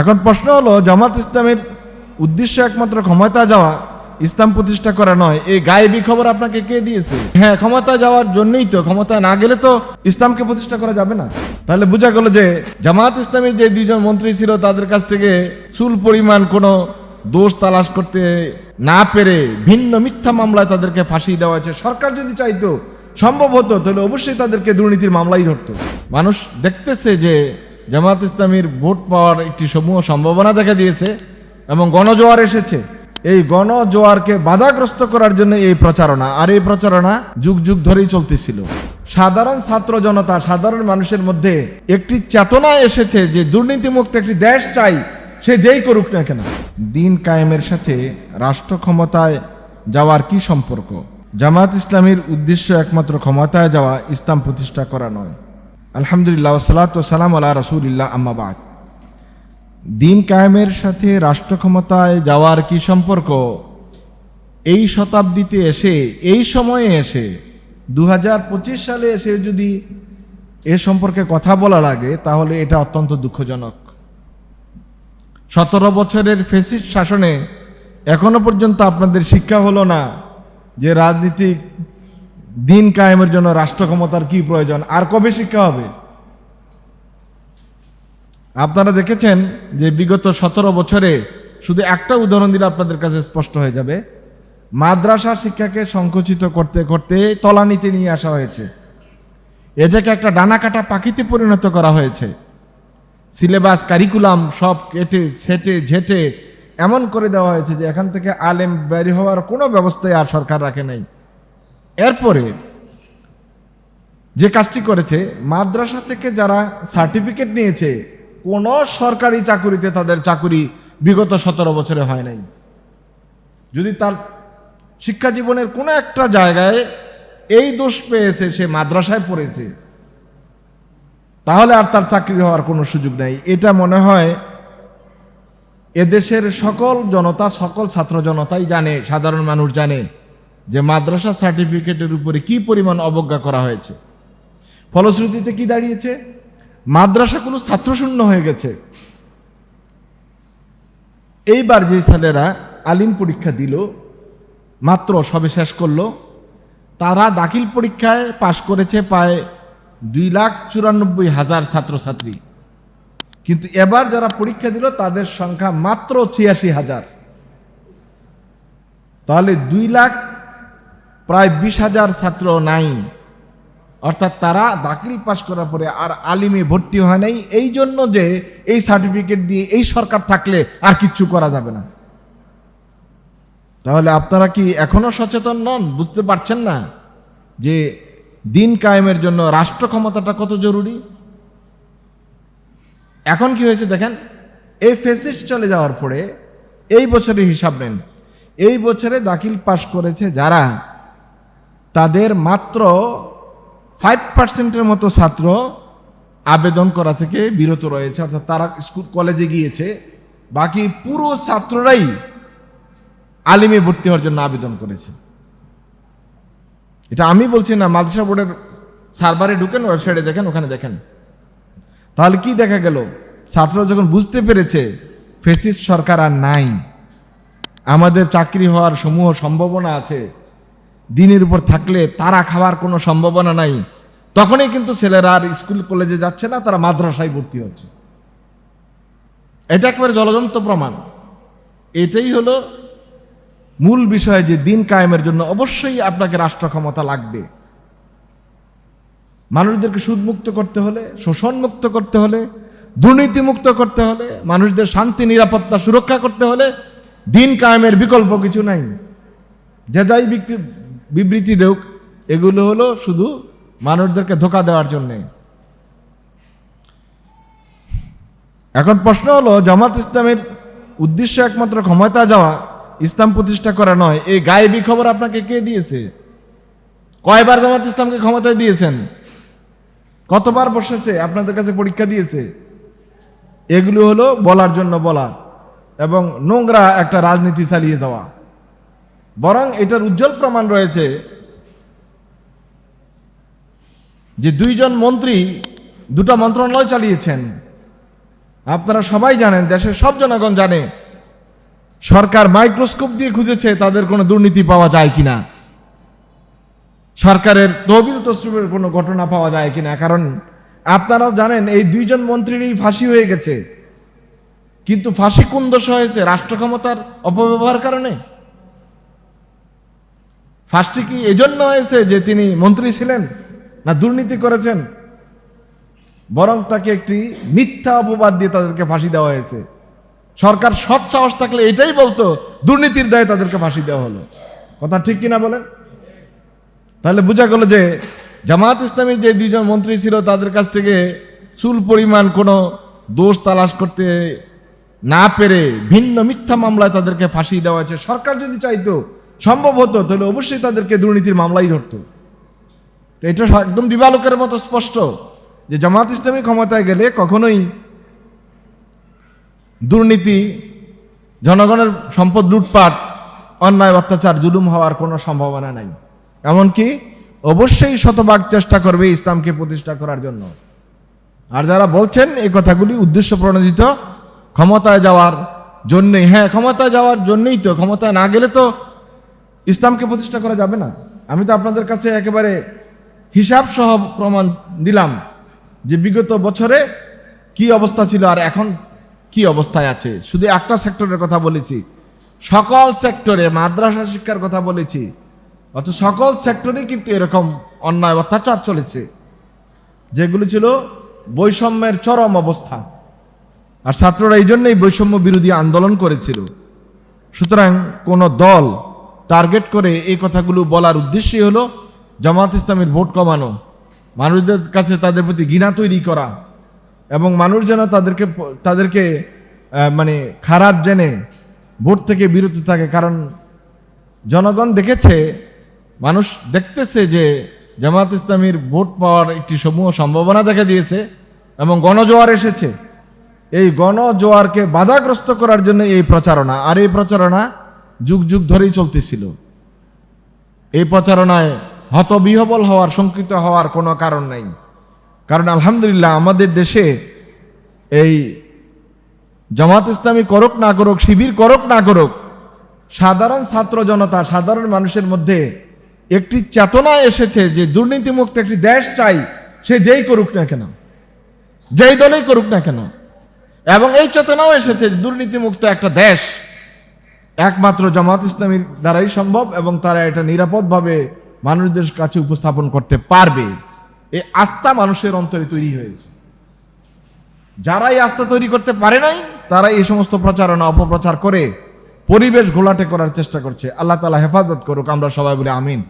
এখন প্রশ্ন হলো, জামাত ইসলামের উদ্দেশ্য একমাত্র ক্ষমতা যাওয়া, ইসলাম প্রতিষ্ঠা করা নয়। এই গায়েবী খবর আপনাকে কে দিয়েছে? হ্যাঁ ক্ষমতা যাওয়ার জন্যই তো, ক্ষমতা না গেলে তো ইসলামকে প্রতিষ্ঠা করা যাবে না। তাহলে বোঝা গেল যে, জামাত ইসলামের যে দুইজন মন্ত্রী ছিল, তাদের কাছ থেকে চুল পরিমাণ কোনো দোষ তালাশ করতে না পেরে ভিন্ন মিথ্যা মামলায় তাদেরকে ফাঁসি দেওয়া হয়েছে। সরকার যদি চাইতো, সম্ভব হতো, তাহলে অবশ্যই তাদেরকে দুর্নীতির মামলাই ধরতো। মানুষ দেখতেছে যে জামাত ইসলামীর ভোট পাওয়ার একটি সমূহ সম্ভাবনা দেখা দিয়েছে এবং গণজোয়ার এসেছে। এই গণজোয়ারকে বাধাগ্রস্ত করার জন্য এই প্রচারণা, আর এই প্রচারণা যুগ যুগ ধরেই চলতেছিল। সাধারণ ছাত্র জনতা, সাধারণ মানুষের মধ্যে একটি চেতনা এসেছে যে দুর্নীতিমুক্ত একটি দেশ চাই, সে যেই করুক না কেন। দিন কায়েমের সাথে রাষ্ট্র ক্ষমতায় যাওয়ার কি সম্পর্ক? জামাত ইসলামীর উদ্দেশ্য একমাত্র ক্ষমতায় যাওয়া ইসলাম প্রতিষ্ঠা করা নয়। আলহামদুলিল্লাহ সালাত সালাম আল্লাহ রসুলিল্লাহ আম্মাবাদ দিন কায়েমের সাথে রাষ্ট্র ক্ষমতায় যাওয়ার কি সম্পর্ক? এই শতাব্দীতে এসে, এই সময়ে এসে দু হাজার পঁচিশ সালে এসে যদি এ সম্পর্কে কথা বলা লাগে, তাহলে এটা অত্যন্ত দুঃখজনক। সতেরো বছরের ফেসিস শাসনে এখনও পর্যন্ত আপনাদের শিক্ষা হলো না যে রাজনীতিক দিন কায়েমের জন্য রাষ্ট্র ক্ষমতার কি প্রয়োজন? আর কবে শিক্ষা হবে? আপনারা দেখেছেন যে বিগত সতেরো বছরে শুধু একটা উদাহরণ দিলে আপনাদের কাছে স্পষ্ট হয়ে যাবে। মাদ্রাসা শিক্ষাকে সংকুচিত করতে করতে তলানিতে নিয়ে আসা হয়েছে। এটাকে একটা ডানা কাটা পাখিতে পরিণত করা হয়েছে। সিলেবাস, কারিকুলাম সব কেটে, ছেটে, ঝেটে এমন করে দেওয়া হয়েছে যে এখান থেকে আলেম বের হওয়ার কোনো ব্যবস্থাই আর সরকার রাখে নাই। এরপরে যে কাজটি করেছে, মাদ্রাসা থেকে যারা সার্টিফিকেট নিয়েছে, কোনো সরকারি চাকুরিতে তাদের চাকুরি বিগত সতেরো বছরে হয় নাই। যদি তার শিক্ষা জীবনের কোনো একটা জায়গায় এই দোষ পেয়েছে, সে মাদ্রাসায় পড়েছে, তাহলে আর তার চাকরি হওয়ার কোনো সুযোগ নাই। এটা মনে হয় এদেশের সকল জনতা, সকল ছাত্র জনতাই জানে, সাধারণ মানুষ জানে। যে মাদ্রাসা সার্টিফিকেটের উপরে কি পরিমাণ অবজ্ঞা করা হয়েছে? ফলশ্রুতিতে কি দাঁড়িয়েছে? মাদ্রাসাগুলো ছাত্রশূন্য হয়ে গেছে। এইবার যে ছেলেরা আলিম পরীক্ষা দিল, মাত্র সবে শেষ করল, তারা দাখিল পরীক্ষায় পাশ করেছে প্রায় দুই লাখ চুরানব্বই হাজার ছাত্রছাত্রী। কিন্তু এবার যারা পরীক্ষা দিল, তাদের সংখ্যা মাত্র ছিয়াশি হাজার। তাহলে দুই লাখ প্রায় বিশ হাজার ছাত্র নাই। অর্থাৎ তারা দাখিল পাশ করার পরে আর আলিমে ভর্তি হয় নাই। এই জন্য যে এই সার্টিফিকেট দিয়ে এই সরকার থাকলে আর কিচ্ছু করা যাবে না। তাহলে আপনারা কি এখনও সচেতন নন? বুঝতে পারছেন না যে দিন কায়েমের জন্য রাষ্ট্র ক্ষমতাটা কত জরুরি? এখন কি হয়েছে দেখেন, এই ফেসিস্ট চলে যাওয়ার পরে এই বছরের হিসাব নেন। এই বছরে দাখিল পাশ করেছে যারা তাদের মাত্র ফাইভ পার্সেন্টের মতো ছাত্র আবেদন করা থেকে বিরত রয়েছে। অর্থাৎ তারা স্কুল, কলেজে গিয়েছে। বাকি পুরো ছাত্ররাই আলিমে ভর্তি হওয়ার জন্য আবেদন করেছে। এটা আমি বলছি না, মাদ্রাসা বোর্ডের সার্ভারে ঢুকেন, ওয়েবসাইটে দেখেন, ওখানে দেখেন। তাহলে কি দেখা গেল? ছাত্ররা যখন বুঝতে পেরেছে, ফেসিস সরকার আর নাই। আমাদের চাকরি হওয়ার সমূহ সম্ভাবনা আছে। দিনের উপর থাকলে তারা খাওয়ার কোনো সম্ভাবনা নাই। তখনই কিন্তু ছেলেরা আর স্কুল কলেজে যাচ্ছে না, তারা মাদ্রাসায় ভর্তি হচ্ছে। এটা একেবারে জলজন্ত প্রমাণ। এটাই হলো মূল বিষয় যে দিন কায়েমের জন্য অবশ্যই আপনাকে রাষ্ট্র ক্ষমতা লাগবে। মানুষদেরকে সুদমুক্ত করতে হলে, শোষণমুক্ত করতে হলে, দুর্নীতিমুক্ত করতে হলে, মানুষদের শান্তি, নিরাপত্তা সুরক্ষা করতে হলে দিন কায়েমের বিকল্প কিছু নাই। যে যাই বিকৃ- বিবৃতি দেউক, এগুলো হলো শুধু মানুষদেরকে ধোকা দেওয়ার জন্যে। এখন প্রশ্ন হলো, জামাত ইসলামের উদ্দেশ্য একমাত্র ক্ষমতা যাওয়া, ইসলাম প্রতিষ্ঠা করা নয়, এই গায়েবী খবর আপনাকে কে দিয়েছে? কয়বার জামাত ইসলামকে ক্ষমতায় দিয়েছেন? কতবার বসেছে? আপনাদের কাছে পরীক্ষা দিয়েছে। এগুলো হলো বলার জন্য বলা এবং নোংরা একটা রাজনীতি চালিয়ে যাওয়া। বরং এটার উজ্জ্বল প্রমাণ রয়েছে যে দুইজন মন্ত্রী দুটো মন্ত্রণালয় চালিয়েছেন। আপনারা সবাই জানেন, দেশের সব জনগণ জানে, সরকার মাইক্রোস্কোপ দিয়ে খুঁজেছে তাদের কোনো দুর্নীতি পাওয়া যায় কিনা। সরকারের তহবিল তসরুপের কোনো ঘটনা পাওয়া যায় কিনা। কারণ আপনারা জানেন, এই দুইজন মন্ত্রীরই ফাঁসি হয়ে গেছে। কিন্তু ফাঁসি কোন দোষ হয়েছে? রাষ্ট্র ক্ষমতার অপব্যবহার কারণে? ফাঁসটি কি এজন্য হয়েছে যে তিনি মন্ত্রী ছিলেন না দুর্নীতি করেছেন? বরং তাকে একটি মিথ্যা অপবাদ দিয়ে তাদেরকে ফাঁসি দেওয়া হয়েছে। সরকার সৎ সাহস থাকলে এটাই বলতো, দুর্নীতির দায়ে তাদেরকে ফাঁসি দেওয়া হলো। কথা ঠিক কিনা বলেন? তাহলে বোঝা গেল যে জামাত ইসলামী যে দুজন মন্ত্রী ছিল, তাদের কাছ থেকে চুল পরিমাণ কোনো দোষ তালাশ করতে না পেরে ভিন্ন মিথ্যা মামলায় তাদেরকে ফাঁসি দেওয়া হয়েছে। সরকার যদি চাইতো সম্ভব হতো, তাহলে অবশ্যই তাদেরকে দুর্নীতির মামলাই ধরতো। তো এটা একদম দিবালোকের মতো স্পষ্ট যে জামাত ইসলামী ক্ষমতায় গেলে কখনোই দুর্নীতি, জনগণের সম্পদ লুটপাট, অন্যায়, অত্যাচার, জুলুম হওয়ার কোনো সম্ভাবনা নাই। এমনকি অবশ্যই শতভাগ চেষ্টা করবে ইসলামকে প্রতিষ্ঠা করার জন্য। আর যারা বলছেন এই কথাগুলি উদ্দেশ্য প্রণোদিত, ক্ষমতায় যাওয়ার জন্যই। হ্যাঁ ক্ষমতায় যাওয়ার জন্যই তো, ক্ষমতায় না গেলে তো ইসলামকে প্রতিষ্ঠা করা যাবে না। আমি তো আপনাদের কাছে একেবারে হিসাব সহ প্রমাণ দিলাম যে বিগত বছরে কি অবস্থা ছিল আর এখন কি অবস্থায় আছে। শুধু একটা সেক্টরের কথা বলেছি। সকল সেক্টরে মাদ্রাসা শিক্ষার কথা বলেছি। অত সকল সেক্টরেই কিন্তু এরকম অন্যায় অত্যাচার চলেছে, যেগুলো ছিল বৈষম্যের চরম অবস্থা। আর ছাত্ররা এই জন্যই বৈষম্য বিরোধী আন্দোলন করেছিল। সুতরাং কোনো দল টার্গেট করে এই কথাগুলো বলার উদ্দেশ্যই হলো জামাত ইসলামের ভোট কমানো। মানুষদের কাছে তাদের প্রতি ঘৃণা তৈরি করা এবং মানুষ যেন তাদেরকে তাদেরকে মানে খারাপ জেনে ভোট থেকে বিরত থাকে। কারণ জনগণ দেখেছে, মানুষ দেখতেছে যে জামাত ইসলামীর ভোট পাওয়ার একটি সমূহ সম্ভাবনা দেখা দিয়েছে এবং গণজোয়ার এসেছে। এই গণজোয়ারকে বাধাগ্রস্ত করার জন্য এই প্রচারণা, আর এই প্রচারণা যুগ যুগ ধরেই চলতেছিল। এই প্রচারণায় হতবিহবল হওয়ার, শঙ্কিত হওয়ার কোনো কারণ নাই। কারণ আলহামদুলিল্লাহ আমাদের দেশে এই জামাত ইসলামী করুক না করুক, শিবির করুক না করুক, সাধারণ ছাত্র জনতা, সাধারণ মানুষের মধ্যে একটি চেতনা এসেছে যে দুর্নীতিমুক্ত একটি দেশ চাই, সে যেই করুক না কেন, যেই দলেই করুক না কেন। এবং এই চেতনাও এসেছে দুর্নীতিমুক্ত একটা দেশ একমাত্র জামাত ইসলামীর দ্বারাই সম্ভব এবং তারা এটা নিরাপদভাবে মানুষদের কাছে উপস্থাপন করতে পারবে। এই আস্থা মানুষের অন্তরে তৈরি হয়েছে। যারা এই আস্থা তৈরি করতে পারে নাই, তারা এই সমস্ত প্রচারণা অপপ্রচার করে পরিবেশ ঘোলাটে করার চেষ্টা করছে। আল্লাহ তালা হেফাজত করুক, আমরা সবাই বলে আমিন।